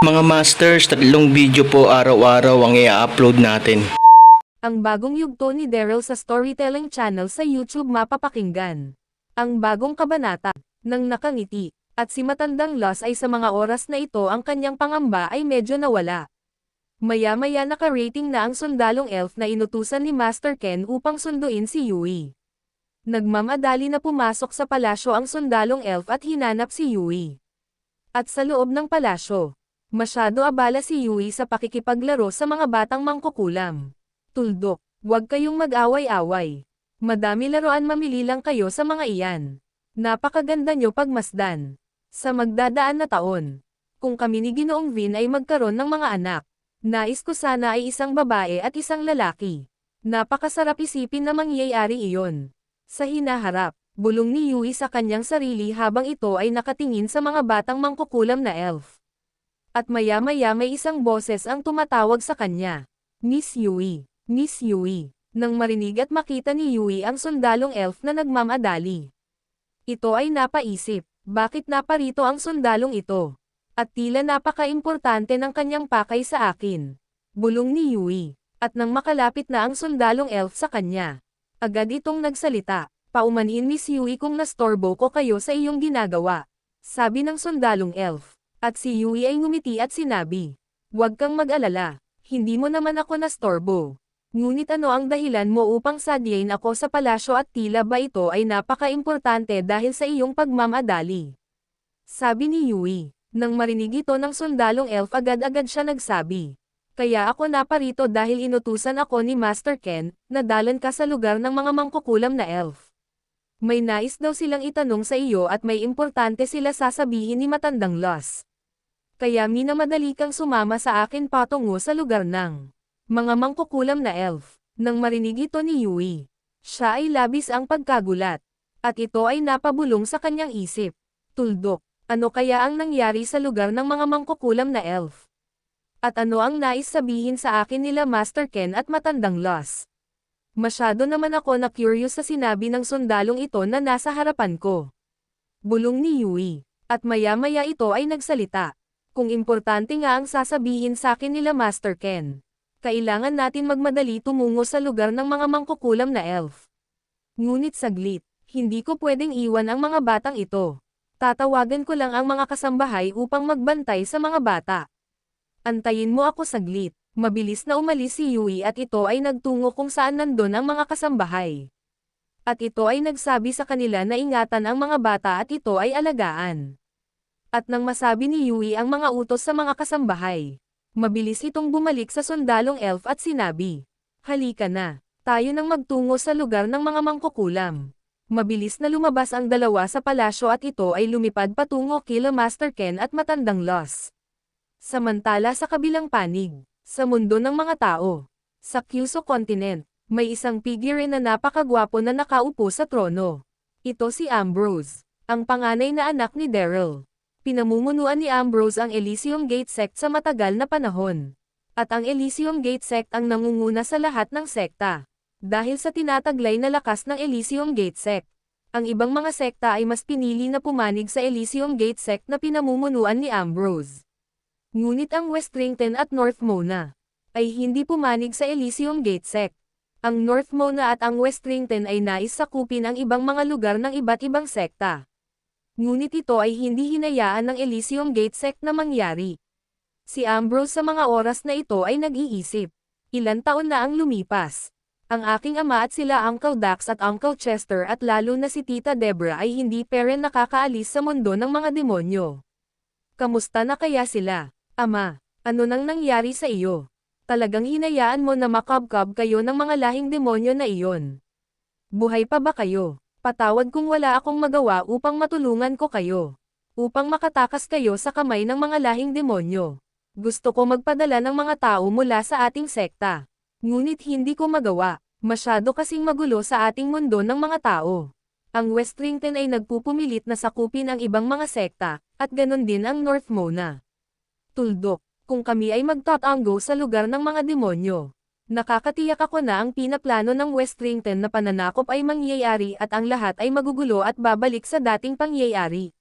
Mga masters, tatlong video po araw-araw ang i-upload natin. Ang bagong yugto ni Daryl sa Storytelling Channel sa YouTube mapapakinggan. Ang bagong kabanata, ng nakangiti, at si Matandang Loss ay sa mga oras na ito ang kanyang pangamba ay medyo nawala. Maya-maya naka-rating na ang sundalong elf na inutusan ni Master Ken upang sunduin si Yui. Nagmamadali na pumasok sa palasyo ang sundalong elf at hinanap si Yui. At sa loob ng palasyo, masyado abala si Yui sa pakikipaglaro sa mga batang mangkukulam. Tuldok, huwag kayong mag-away-away. Madami laruan mamili lang kayo sa mga iyan. Napakaganda nyo pagmasdan. Sa magdadaan na taon. Kung kami ni Ginoong Vin ay magkaroon ng mga anak. Nais ko sana ay isang babae at isang lalaki. Napakasarap isipin na mangyayari iyon. Sa hinaharap, bulong ni Yui sa kanyang sarili habang ito ay nakatingin sa mga batang mangkukulam na elf. At maya-maya may isang boses ang tumatawag sa kanya. Miss Yui. Miss Yui. Nang marinig at makita ni Yui ang sundalong elf na nagmamadali. Ito ay napaisip, bakit naparito ang sundalong ito? At tila napaka-importante ng kanyang pakay sa akin. Bulong ni Yui. At nang makalapit na ang sundalong elf sa kanya. Agad itong nagsalita, paumanhin Miss Yui kung nastorbo ko kayo sa iyong ginagawa. Sabi ng sundalong elf. At si Yui ay ngumiti at sinabi. Huwag kang mag-alala, hindi mo naman ako nastorbo. Ngunit ano ang dahilan mo upang sadyain ako sa palasyo at tila ba ito ay napaka-importante dahil sa iyong pagmamadali? Sabi ni Yui. Nang marinig ito ng sundalong elf agad-agad siya nagsabi. Kaya ako naparito dahil inutusan ako ni Master Ken, na dalan ka sa lugar ng mga mangkukulam na elf. May nais daw silang itanong sa iyo at may importante sila sasabihin ni Matandang Loss. Kaya minamadali kang sumama sa akin patungo sa lugar ng mga mangkukulam na elf. Nang marinig ito ni Yui, siya ay labis ang pagkagulat. At ito ay napabulong sa kanyang isip. Tuldok, ano kaya ang nangyari sa lugar ng mga mangkukulam na elf? At ano ang nais sabihin sa akin nila Master Ken at Matandang Loss? Masyado naman ako na curious sa sinabi ng sundalong ito na nasa harapan ko. Bulong ni Yui. At maya-maya ito ay nagsalita. Kung importante nga ang sasabihin sa akin nila Master Ken kailangan natin magmadali tumungo sa lugar ng mga mangkukulam na elf. Ngunit saglit, hindi ko pwedeng iwan ang mga batang ito. Tatawagan ko lang ang mga kasambahay upang magbantay sa mga bata. Antayin mo ako saglit. Mabilis na umalis si Yui at ito ay nagtungo kung saan nandun ang mga kasambahay. At ito ay nagsabi sa kanila na ingatan ang mga bata at ito ay alagaan. At nang masabi ni Yui ang mga utos sa mga kasambahay, Mabilis itong bumalik sa sundalong elf at sinabi, Halika na, tayo nang magtungo sa lugar ng mga mangkukulam. Mabilis na lumabas ang dalawa sa palasyo at ito ay lumipad patungo kila Master Ken at Matandang Loss. Samantala sa kabilang panig, sa mundo ng mga tao, sa Kyuso Continent, may isang figure na napakagwapo na nakaupo sa trono. Ito si Ambrose, ang panganay na anak ni Daryl. Pinamumunuan ni Ambrose ang Elysium Gate Sect sa matagal na panahon. At ang Elysium Gate Sect ang nangunguna sa lahat ng sekta. Dahil sa tinataglay na lakas ng Elysium Gate Sect. Ang ibang mga sekta ay mas pinili na pumanig sa Elysium Gate Sect na pinamumunuan ni Ambrose. Ngunit ang Westrington at North Mona ay hindi pumanig sa Elysium Gate Sect. Ang North Mona at ang Westrington ay nais sakupin ang ibang mga lugar ng iba't ibang sekta ngunit ito ay hindi hinayaan ng Elysium Gate Sect na mangyari. Si Ambrose sa mga oras na ito ay nag-iisip. Ilan taon na ang lumipas. Ang aking ama at sila Uncle Dax at Uncle Chester at lalo na si Tita Debra ay hindi pa rin nakakaalis sa mundo ng mga demonyo. Kamusta na kaya sila? Ama, ano nang nangyari sa iyo? Talagang hinayaan mo na makabkab kayo ng mga lahing demonyo na iyon. Buhay pa ba kayo? Patawad kung wala akong magawa upang matulungan ko kayo. Upang makatakas kayo sa kamay ng mga lahing demonyo. Gusto ko magpadala ng mga tao mula sa ating sekta. Ngunit hindi ko magawa. Masyado kasing magulo sa ating mundo ng mga tao. Ang Westrington ay nagpupumilit na sakupin ang ibang mga sekta, at ganon din ang North Mona. Tuldok, kung kami ay magtatanggo sa lugar ng mga demonyo. Nakakatiyak ako na ang pinaplano ng Westrington na pananakop ay mangyayari at ang lahat ay magugulo at babalik sa dating pangyayari.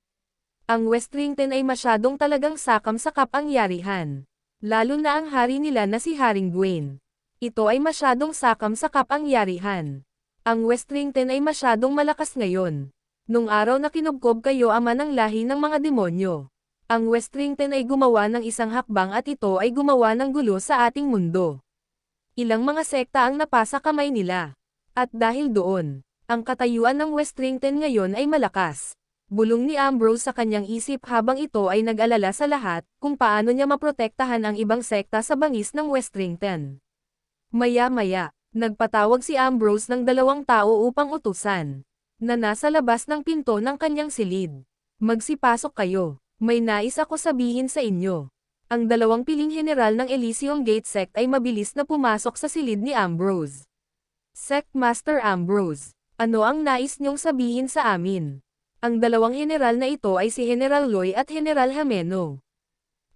Ang Westrington ay masyadong talagang sakam sa kapangyarihan. Lalo na ang hari nila na si Haring Gwen. Ito ay masyadong sakam sa kapangyarihan. Ang Westrington ay masyadong malakas ngayon. Nung araw na kinubkob kayo ama ng lahi ng mga demonyo. Ang Westrington ay gumawa ng isang hakbang at ito ay gumawa ng gulo sa ating mundo. Ilang mga sekta ang napasa kamay nila. At dahil doon, ang katayuan ng Westrington ngayon ay malakas. Bulong ni Ambrose sa kanyang isip habang ito ay nag-alala sa lahat kung paano niya maprotektahan ang ibang sekta sa bangis ng Westrington. Maya-maya, nagpatawag si Ambrose ng dalawang tao upang utusan, na nasa labas ng pinto ng kanyang silid. Magsipasok kayo, may nais ako sabihin sa inyo. Ang dalawang piling general ng Elysium Gate Sect ay mabilis na pumasok sa silid ni Ambrose. Sect Master Ambrose, ano ang nais niyong sabihin sa amin? Ang dalawang general na ito ay si General Loy at General Hameno.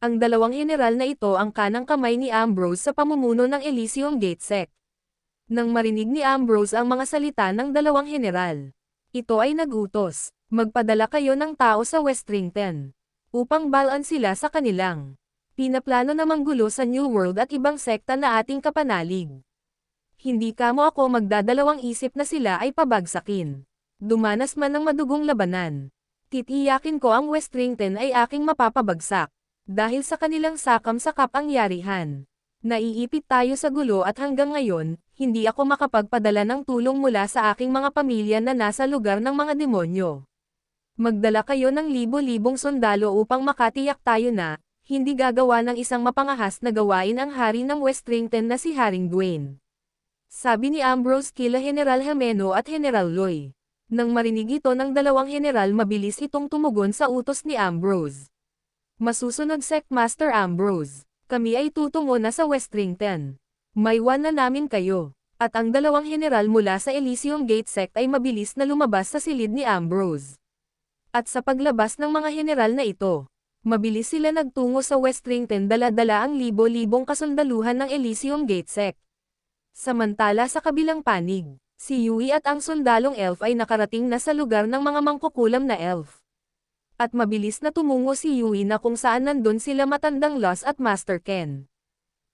Ang dalawang general na ito ang kanang kamay ni Ambrose sa pamumuno ng Elysium Gate Sect. Nang marinig ni Ambrose ang mga salita ng dalawang general, ito ay nagutos, magpadala kayo ng tao sa Westrington, upang balan sila sa kanilang. Pinaplano na manggulo sa New World at ibang sekta na ating kapanalig. Hindi ka mo ako magdadalawang isip na sila ay pabagsakin. Dumanas man ng madugong labanan. Titiyakin ko ang Westrington ay aking mapapabagsak. Dahil sa kanilang sakam sa kapangyarihan. Naiipit tayo sa gulo at hanggang ngayon, hindi ako makapagpadala ng tulong mula sa aking mga pamilya na nasa lugar ng mga demonyo. Magdala kayo ng libo-libong sundalo upang makatiyak tayo na, hindi gagawa ng isang mapangahas na gawain ang hari ng Westrington na si Haring Dwayne. Sabi ni Ambrose kila General Hameno at General Loy. Nang marinig ito ng dalawang general mabilis itong tumugon sa utos ni Ambrose. Masusunod Sect Master Ambrose. Kami ay tutungo na sa Westrington. Maywan na namin kayo. At ang dalawang general mula sa Elysium Gate Sect ay mabilis na lumabas sa silid ni Ambrose. At sa paglabas ng mga general na ito, mabilis sila nagtungo sa Westrington dala-dala ang libo-libong kasundaluhan ng Elysium Gate Sect. Samantala sa kabilang panig, si Yui at ang sundalong elf ay nakarating na sa lugar ng mga mangkukulam na elf at mabilis na tumungo si Yui na kung saan nandun sila matandang Loss at Master Ken.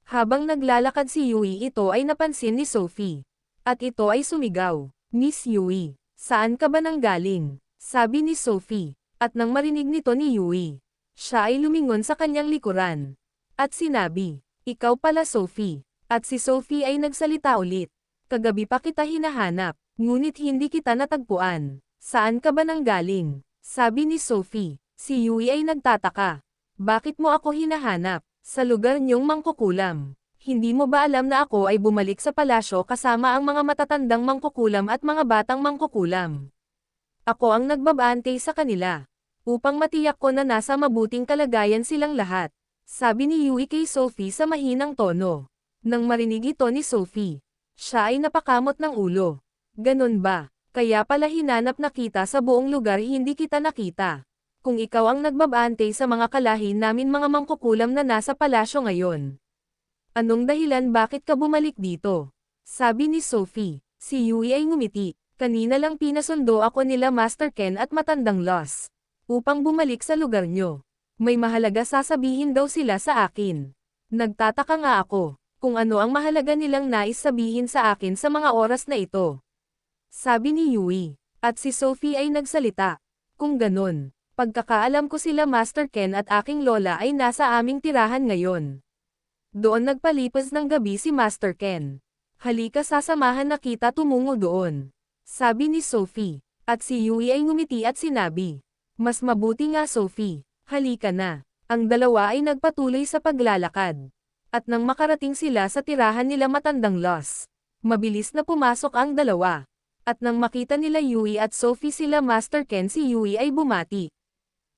Habang naglalakad si Yui ito ay napansin ni Sophie. At ito ay sumigaw, Miss Yui, saan ka ba nang galing? Sabi ni Sophie, at nang marinig nito ni Yui, siya ay lumingon sa kanyang likuran. At sinabi, ikaw pala Sophie. At si Sophie ay nagsalita ulit. Kagabi pa kita hinahanap, ngunit hindi kita natagpuan. Saan ka ba nang galing? Sabi ni Sophie, si Yui ay nagtataka. Bakit mo ako hinahanap? Sa lugar niyong mangkukulam. Hindi mo ba alam na ako ay bumalik sa palasyo kasama ang mga matatandang mangkukulam at mga batang mangkukulam? Ako ang nagbabantay sa kanila. Upang matiyak ko na nasa mabuting kalagayan silang lahat. Sabi ni Yui kay Sophie sa mahinang tono. Nang marinig ito ni Sophie, siya ay napakamot ng ulo. Ganon ba? Kaya pala hinanap na kita sa buong lugar hindi kita nakita. Kung ikaw ang nagbabante sa mga kalahin namin mga mangkukulam na nasa palasyo ngayon. Anong dahilan bakit ka bumalik dito? Sabi ni Sophie. Si Yui ay ngumiti. Kanina lang pinasundo ako nila Master Ken at Matandang Loss. Upang bumalik sa lugar nyo. May mahalaga sasabihin daw sila sa akin. Nagtataka nga ako, kung ano ang mahalaga nilang nais sabihin sa akin sa mga oras na ito. Sabi ni Yui. At si Sophie ay nagsalita. Kung ganon, Pagkakaalam ko sila Master Ken at aking lola ay nasa aming tirahan ngayon. Doon nagpalipas ng gabi si Master Ken. Halika sasamahan na kita tumungo doon. Sabi ni Sophie. At si Yui ay ngumiti at sinabi. Mas mabuti nga Sophie. Halika na. Ang dalawa ay nagpatuloy sa paglalakad. At nang makarating sila sa tirahan nila matandang Los. Mabilis na pumasok ang dalawa. At nang makita nila Yui at Sophie sila Master Ken si Yui ay bumati.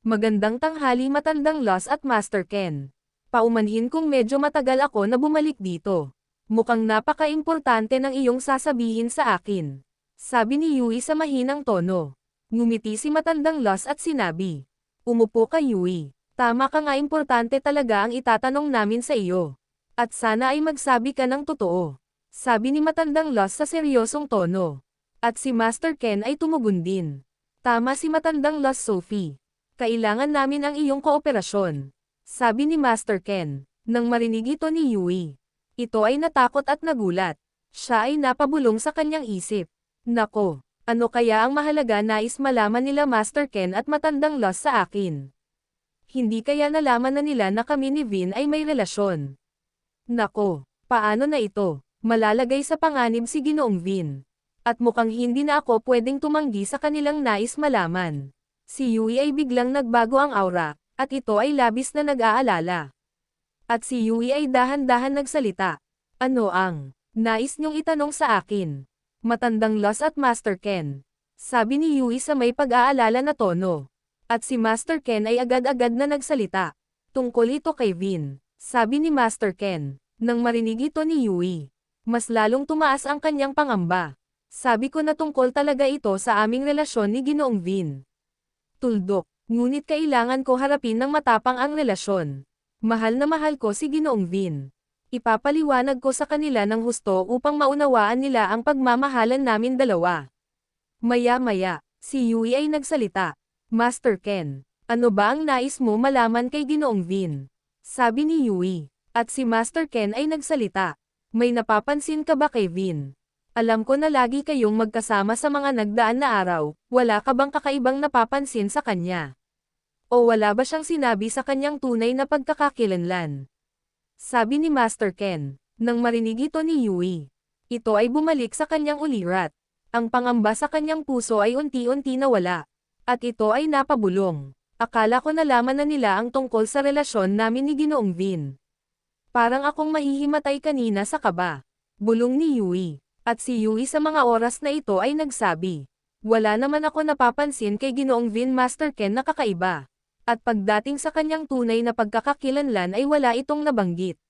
Magandang tanghali matandang Los at Master Ken. Paumanhin kung medyo matagal ako na bumalik dito. Mukhang napaka-importante ng iyong sasabihin sa akin. Sabi ni Yui sa mahinang tono. Ngumiti si matandang Los at sinabi. Umupo ka Yui. Tama ka nga importante talaga ang itatanong namin sa iyo. At sana ay magsabi ka ng totoo. Sabi ni matandang Los sa seryosong tono. At si Master Ken ay tumugon din. Tama si matandang Los Sophie. Kailangan namin ang iyong kooperasyon. Sabi ni Master Ken. Nang marinig ito ni Yui. Ito ay natakot at nagulat. Siya ay napabulong sa kanyang isip. Nako, ano kaya ang mahalaga nais malaman nila Master Ken at matandang Los sa akin? Hindi kaya nalaman na nila na kami ni Vin ay may relasyon. Nako, paano na ito? Malalagay sa panganib si Ginoong Vin. At mukhang hindi na ako pwedeng tumanggi sa kanilang nais malaman. Si Yui ay biglang nagbago ang aura, at ito ay labis na nag-aalala. At si Yui ay dahan-dahan nagsalita. Ano ang nais niyong itanong sa akin? Matandang Los at Master Ken. Sabi ni Yui sa may pag-aalala na tono. At si Master Ken ay agad-agad na nagsalita. Tungkol ito kay Vin. Sabi ni Master Ken. Nang marinig ito ni Yui. Mas lalong tumaas ang kanyang pangamba. Sabi ko na tungkol talaga ito sa aming relasyon ni Ginoong Vin. Tuldok, ngunit kailangan ko harapin ng matapang ang relasyon. Mahal na mahal ko si Ginoong Vin. Ipapaliwanag ko sa kanila ng husto upang maunawaan nila ang pagmamahalan namin dalawa. Maya-maya, si Yui ay nagsalita. Master Ken, ano ba ang nais mo malaman kay Ginoong Vin? Sabi ni Yui. At si Master Ken ay nagsalita. May napapansin ka ba kay Vin? Alam ko na lagi kayong magkasama sa mga nagdaan na araw, wala ka bang kakaibang napapansin sa kanya? O wala ba siyang sinabi sa kanyang tunay na pagkakakilanlan? Sabi ni Master Ken, nang marinig ito ni Yui. Ito ay bumalik sa kanyang ulirat. Ang pangamba sa kanyang puso ay unti-unti nawala. At ito ay napabulong. Akala ko nalaman na nila ang tungkol sa relasyon namin ni Ginoong Vin. Parang akong mahihimatay kanina sa kaba. Bulong ni Yui. At si Yui sa mga oras na ito ay nagsabi. Wala naman ako napapansin kay Ginoong Vin Master Ken na kakaiba. At pagdating sa kanyang tunay na pagkakakilanlan ay wala itong nabanggit.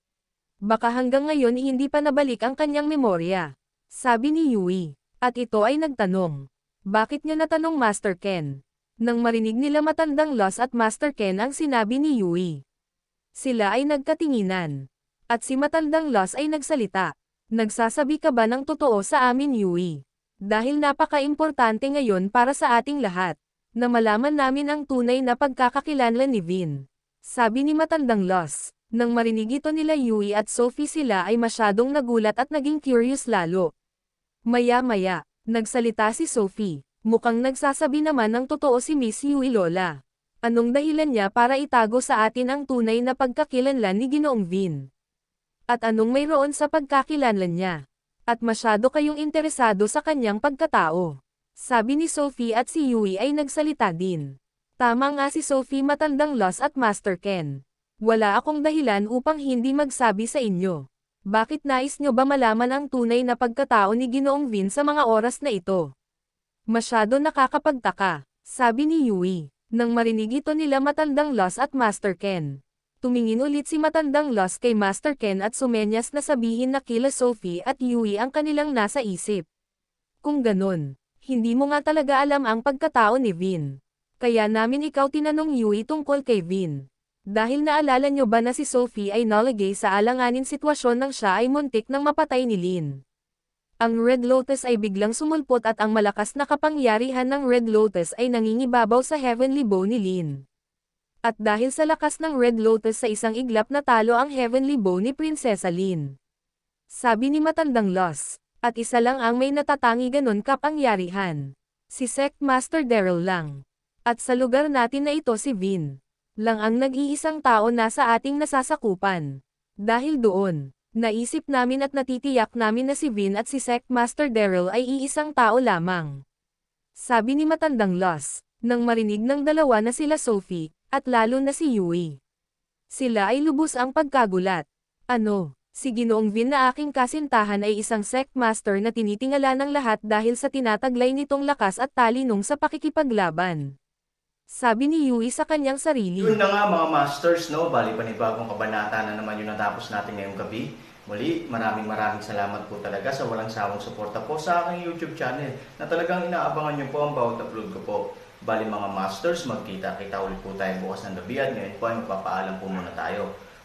Baka hanggang ngayon hindi pa nabalik ang kanyang memorya. Sabi ni Yui. At ito ay nagtanong. Bakit niya natanong Master Ken? Nang marinig nila matandang Los at Master Ken ang sinabi ni Yui. Sila ay nagkatinginan. At si matandang Los ay nagsalita. Nagsasabi ka ba ng totoo sa amin Yui? Dahil napaka-importante ngayon para sa ating lahat, na malaman namin ang tunay na pagkakakilanlan ni Vin. Sabi ni matandang Los. Nang marinig ito nila Yui at Sophie sila ay masyadong nagulat at naging curious lalo. Maya-maya, nagsalita si Sophie. Mukhang nagsasabi naman ng totoo si Miss Yui Lola. Anong dahilan niya para itago sa atin ang tunay na pagkakilanlan ni Ginoong Vin? At anong mayroon sa pagkakilanlan niya? At masyado kayong interesado sa kanyang pagkatao. Sabi ni Sophie at si Yui ay nagsalita din. Tama nga si Sophie matandang Los at Master Ken. Wala akong dahilan upang hindi magsabi sa inyo. Bakit nais nyo ba malaman ang tunay na pagkatao ni Ginoong Vin sa mga oras na ito? Masyado nakakapagtaka, sabi ni Yui, nang marinig ito nila matandang Los at Master Ken. Tumingin ulit si matandang Los kay Master Ken at sumenyas na sabihin na kila Sophie at Yui ang kanilang nasa isip. Kung ganon, hindi mo nga talaga alam ang pagkatao ni Vin. Kaya namin ikaw tinanong Yui tungkol kay Vin. Dahil naalala nyo ba na si Sophie ay nalagay sa alanganin sitwasyon nang siya ay muntik nang mapatay ni Lin. Ang Red Lotus ay biglang sumulpot at ang malakas na kapangyarihan ng Red Lotus ay nangingibabaw sa Heavenly Bow ni Lin. At dahil sa lakas ng Red Lotus sa isang iglap na talo ang Heavenly Bow ni Prinsesa Lin. Sabi ni Matandang Los, at isa lang ang may natatangi ganon kapangyarihan. Si Sect Master Daryl lang. At sa lugar natin na ito si Vin. Lang ang nag-iisang tao nasa ating nasasakupan. Dahil doon, naisip namin at natitiyak namin na si Vin at si Sect Master Daryl ay iisang tao lamang. Sabi ni Matandang Loss, nang marinig ng dalawa na sila Sophie, at lalo na si Yui. Sila ay lubos ang pagkagulat. Ano, si Ginoong Vin na aking kasintahan ay isang sect master na tinitingala ng lahat dahil sa tinataglay nitong lakas at talinong sa pakikipaglaban. Sabi ni Yui sa kanyang sarili. Yun na nga mga masters, no? Bali panibagong kabanata na naman yung natapos natin ngayong gabi. Muli, maraming maraming salamat po talaga sa walang sawang suporta po sa aking YouTube channel na talagang inaabangan nyo po ang bawat upload ko po. Bali mga masters, magkita-kita ulit po tayo bukas ng gabi at ngayon po ay magpapaalam po muna tayo.